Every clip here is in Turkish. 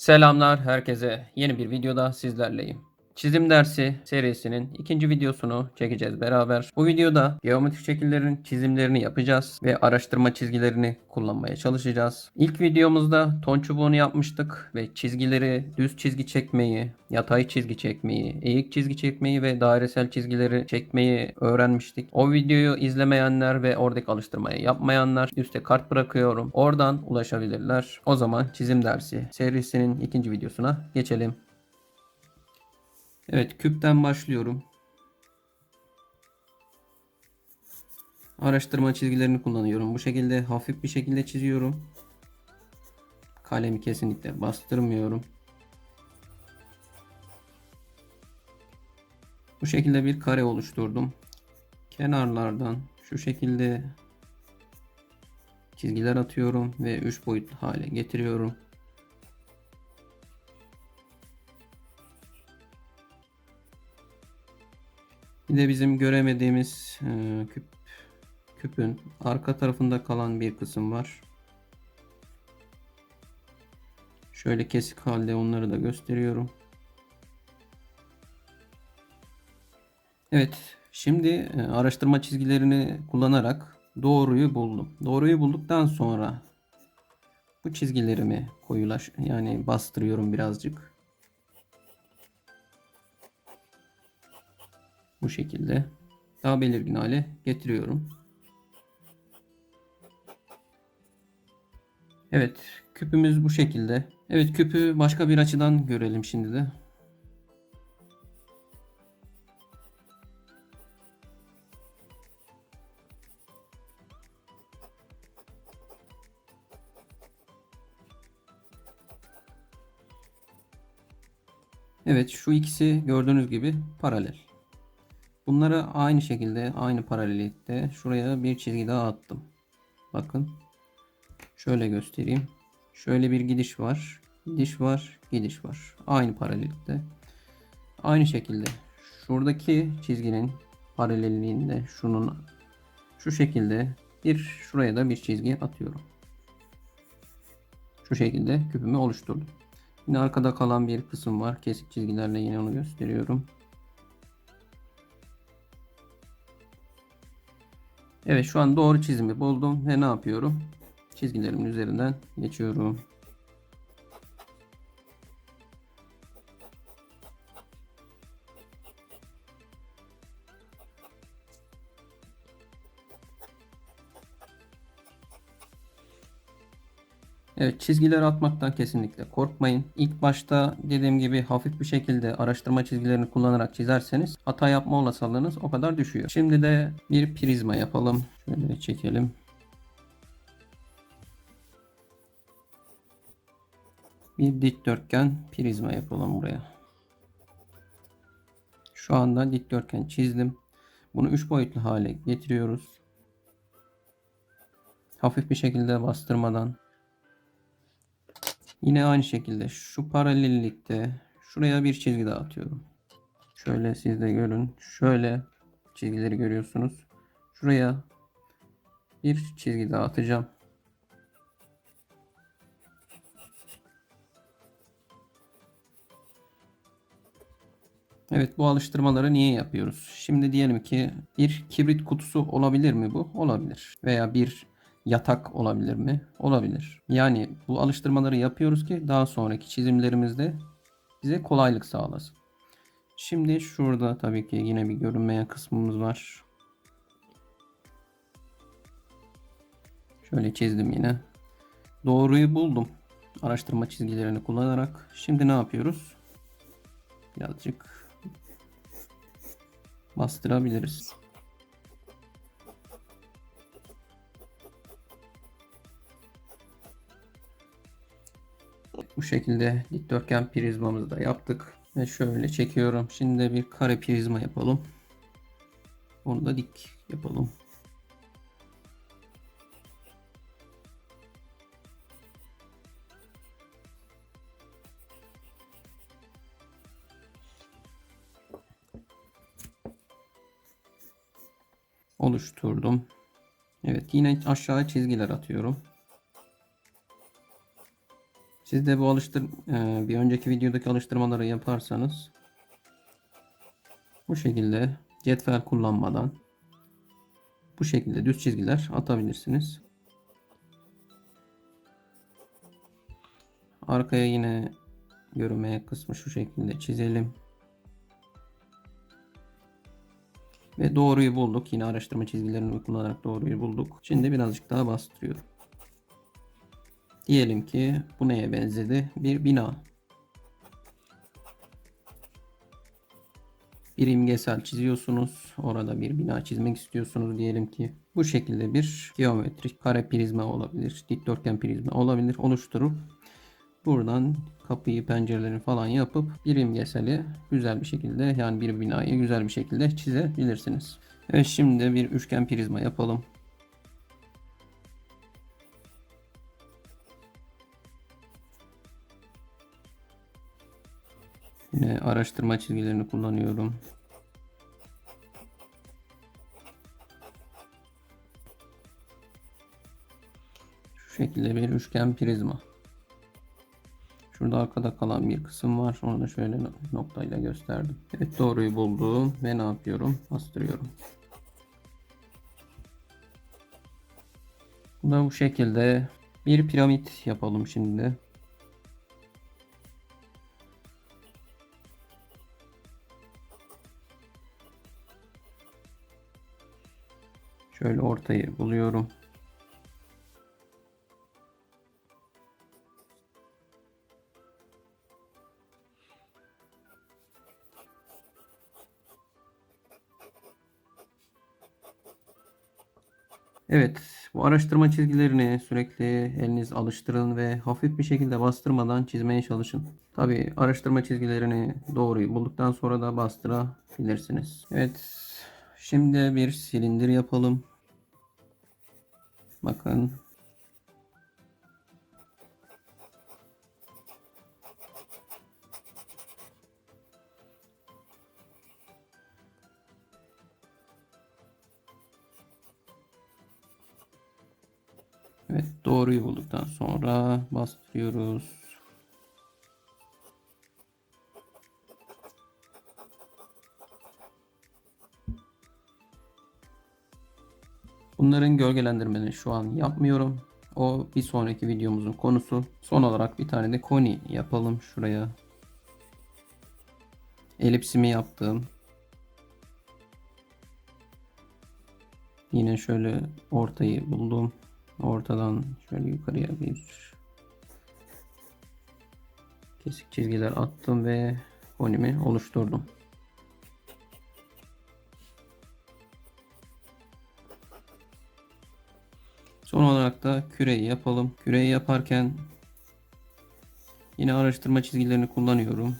Selamlar herkese. Yeni bir videoda sizlerleyim. Çizim dersi serisinin ikinci videosunu çekeceğiz beraber. Bu videoda geometrik şekillerin çizimlerini yapacağız ve araştırma çizgilerini kullanmaya çalışacağız. İlk videomuzda ton çubuğunu yapmıştık ve çizgileri düz çizgi çekmeyi, yatay çizgi çekmeyi, eğik çizgi çekmeyi ve dairesel çizgileri çekmeyi öğrenmiştik. O videoyu izlemeyenler ve oradaki alıştırmayı yapmayanlar üstte kart bırakıyorum. Oradan ulaşabilirler. O zaman çizim dersi serisinin ikinci videosuna geçelim. Evet küpten başlıyorum. Araştırma çizgilerini kullanıyorum. Bu şekilde hafif bir şekilde çiziyorum. Kalemi kesinlikle bastırmıyorum. Bu şekilde bir kare oluşturdum. Kenarlardan şu şekilde çizgiler atıyorum ve 3 boyutlu hale getiriyorum. Bir de bizim göremediğimiz e, küp küpün arka tarafında kalan bir kısım var. Şöyle kesik halde onları da gösteriyorum. Evet, şimdi e, araştırma çizgilerini kullanarak doğruyu buldum. Doğruyu bulduktan sonra bu çizgilerimi koyulaş yani bastırıyorum birazcık. Bu şekilde daha belirgin hale getiriyorum. Evet, küpümüz bu şekilde. Evet, küpü başka bir açıdan görelim şimdi de. Evet, şu ikisi gördüğünüz gibi paralel. Bunları aynı şekilde aynı paralellikte şuraya bir çizgi daha attım. Bakın. Şöyle göstereyim. Şöyle bir gidiş var. Gidiş var. Gidiş var. Aynı paralellikte. Aynı şekilde şuradaki çizginin paralelliğinde şunun şu şekilde bir şuraya da bir çizgi atıyorum. Şu şekilde küpümü oluşturdum. Yine arkada kalan bir kısım var. Kesik çizgilerle yine onu gösteriyorum. Evet şu an doğru çizimi buldum ve ne yapıyorum? Çizgilerimin üzerinden geçiyorum. Evet çizgiler atmaktan kesinlikle korkmayın. İlk başta dediğim gibi hafif bir şekilde araştırma çizgilerini kullanarak çizerseniz hata yapma olasılığınız o kadar düşüyor. Şimdi de bir prizma yapalım. Şöyle çekelim. Bir dikdörtgen prizma yapalım buraya. Şu anda dikdörtgen çizdim. Bunu 3 boyutlu hale getiriyoruz. Hafif bir şekilde bastırmadan Yine aynı şekilde şu paralellikte şuraya bir çizgi daha atıyorum. Şöyle siz de görün. Şöyle çizgileri görüyorsunuz. Şuraya bir çizgi daha atacağım. Evet bu alıştırmaları niye yapıyoruz? Şimdi diyelim ki bir kibrit kutusu olabilir mi bu? Olabilir. Veya bir yatak olabilir mi? Olabilir. Yani bu alıştırmaları yapıyoruz ki daha sonraki çizimlerimizde bize kolaylık sağlasın. Şimdi şurada tabii ki yine bir görünmeyen kısmımız var. Şöyle çizdim yine. Doğruyu buldum. Araştırma çizgilerini kullanarak. Şimdi ne yapıyoruz? Birazcık bastırabiliriz. Bu şekilde dikdörtgen prizmamızı da yaptık. Ve şöyle çekiyorum. Şimdi de bir kare prizma yapalım. Onu da dik yapalım. Oluşturdum. Evet yine aşağı çizgiler atıyorum. Siz de bu alıştır e, bir önceki videodaki alıştırmaları yaparsanız bu şekilde cetvel kullanmadan bu şekilde düz çizgiler atabilirsiniz. Arkaya yine görünmeye kısmı şu şekilde çizelim. Ve doğruyu bulduk. Yine araştırma çizgilerini kullanarak doğruyu bulduk. Şimdi birazcık daha bastırıyorum. Diyelim ki bu neye benzedi? Bir bina. Bir imgesel çiziyorsunuz. Orada bir bina çizmek istiyorsunuz diyelim ki. Bu şekilde bir geometrik kare prizma olabilir. Dikdörtgen prizma olabilir. Oluşturup buradan kapıyı pencerelerini falan yapıp bir imgeseli güzel bir şekilde yani bir binayı güzel bir şekilde çizebilirsiniz. Evet şimdi bir üçgen prizma yapalım. Yine araştırma çizgilerini kullanıyorum. Şu şekilde bir üçgen prizma. Şurada arkada kalan bir kısım var. Onu da şöyle noktayla gösterdim. Evet doğruyu buldum ve ne yapıyorum? Bastırıyorum. Bu da bu şekilde bir piramit yapalım şimdi. Şöyle ortayı buluyorum. Evet, bu araştırma çizgilerini sürekli eliniz alıştırın ve hafif bir şekilde bastırmadan çizmeye çalışın. Tabi araştırma çizgilerini doğruyu bulduktan sonra da bastırabilirsiniz. Evet, şimdi bir silindir yapalım. Bakın. Evet doğruyu bulduktan sonra bastırıyoruz. Bunların gölgelendirmeni şu an yapmıyorum. O bir sonraki videomuzun konusu. Son olarak bir tane de koni yapalım şuraya. Elipsimi yaptım. Yine şöyle ortayı buldum. Ortadan şöyle yukarıya bir kesik çizgiler attım ve konimi oluşturdum. Son olarak da küreyi yapalım. Küreyi yaparken yine araştırma çizgilerini kullanıyorum.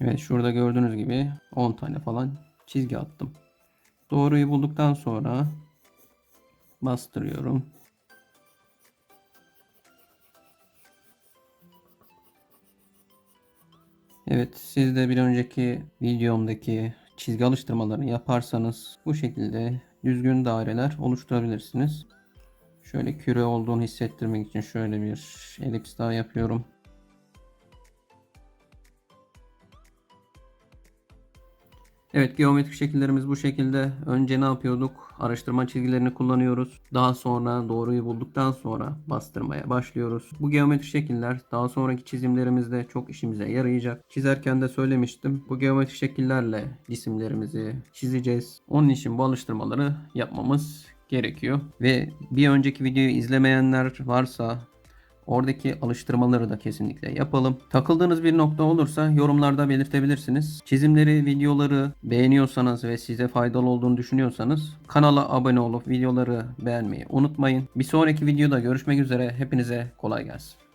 Evet şurada gördüğünüz gibi 10 tane falan çizgi attım. Doğruyu bulduktan sonra bastırıyorum. Evet siz de bir önceki videomdaki çizgi alıştırmalarını yaparsanız bu şekilde düzgün daireler oluşturabilirsiniz. Şöyle küre olduğunu hissettirmek için şöyle bir elips daha yapıyorum. Evet geometrik şekillerimiz bu şekilde. Önce ne yapıyorduk? Araştırma çizgilerini kullanıyoruz. Daha sonra doğruyu bulduktan sonra bastırmaya başlıyoruz. Bu geometrik şekiller daha sonraki çizimlerimizde çok işimize yarayacak. Çizerken de söylemiştim. Bu geometrik şekillerle cisimlerimizi çizeceğiz. Onun için bu alıştırmaları yapmamız gerekiyor. Ve bir önceki videoyu izlemeyenler varsa Oradaki alıştırmaları da kesinlikle yapalım. Takıldığınız bir nokta olursa yorumlarda belirtebilirsiniz. Çizimleri, videoları beğeniyorsanız ve size faydalı olduğunu düşünüyorsanız kanala abone olup videoları beğenmeyi unutmayın. Bir sonraki videoda görüşmek üzere. Hepinize kolay gelsin.